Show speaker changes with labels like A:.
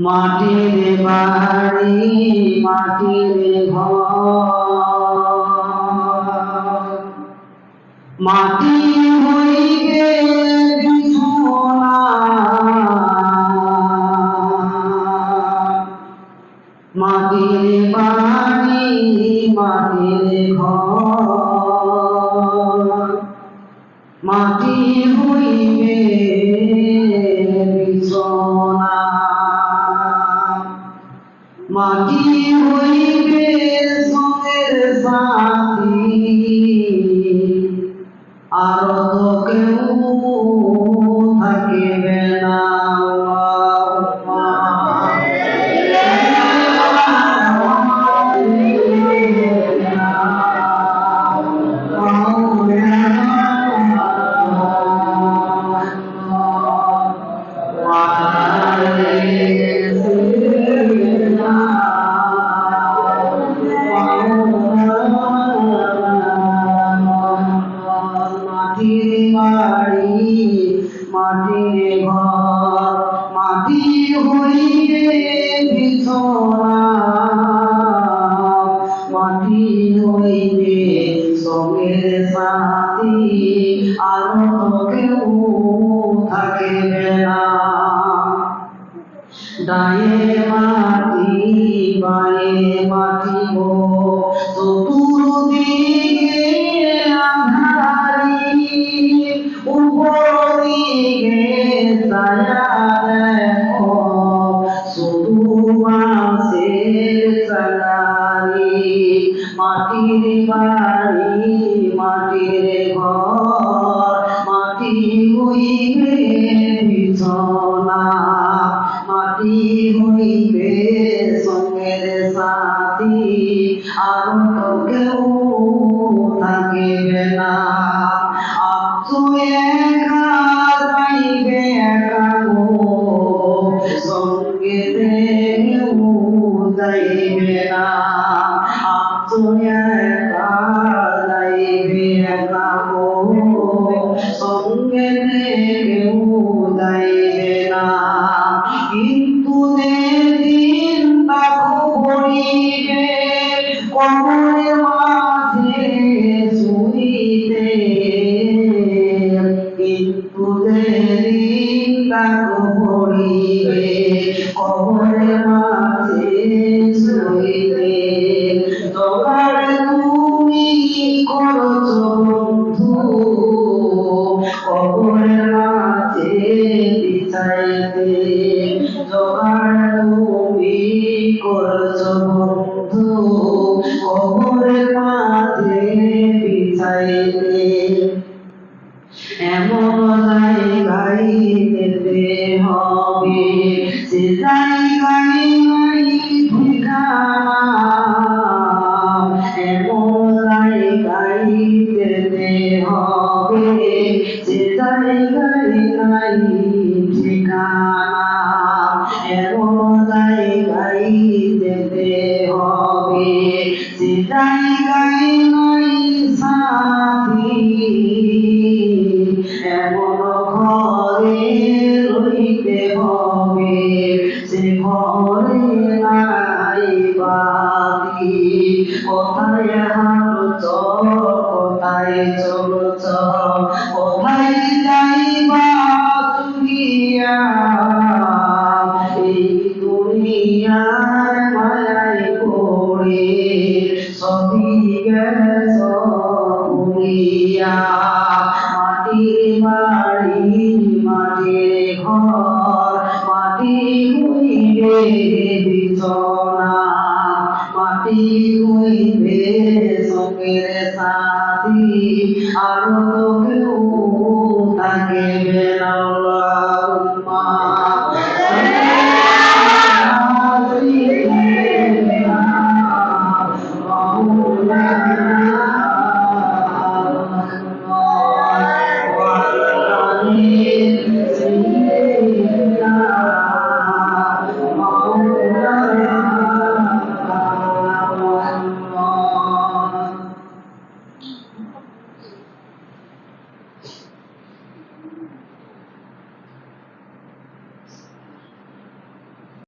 A: মাটির বাড়ি মাটির ঘর। মাটি হইবে মাটির বাড়ি মাটির ঘর। মাটি হইবে আর হইবে বিছনা মাটি হইবে সঙ্গের সাথী আর কেউ থাকিবে না ডায়ে মাটি বায়ে মাটি গো চতুর্দিকে আধারি উপর দিকে ছায়া সাথী আর তো কেউ থাকিবে না। আপু একা যাইবে একা গো সঙ্গে কেউ যাইবে না। কিন্তু যেদিন তাকু পড়িবে কবরের মাঝে শুইতে জোগাড় তুমি করছ বন্ধু কবরের মাঝে বিছাইতে জোগাড় তুমি করছ বন্ধু কবরের মাঝে বিছাইতে নাই ঠিকানা এমন ঘরে রইতে হবে সে ঘরে বাতি কোথায় ভুলিয়া মাটির বাড়ি মাটি হইবে বিছনা মাটি হইবে সঙ্গের সাথী আর তো Thank you.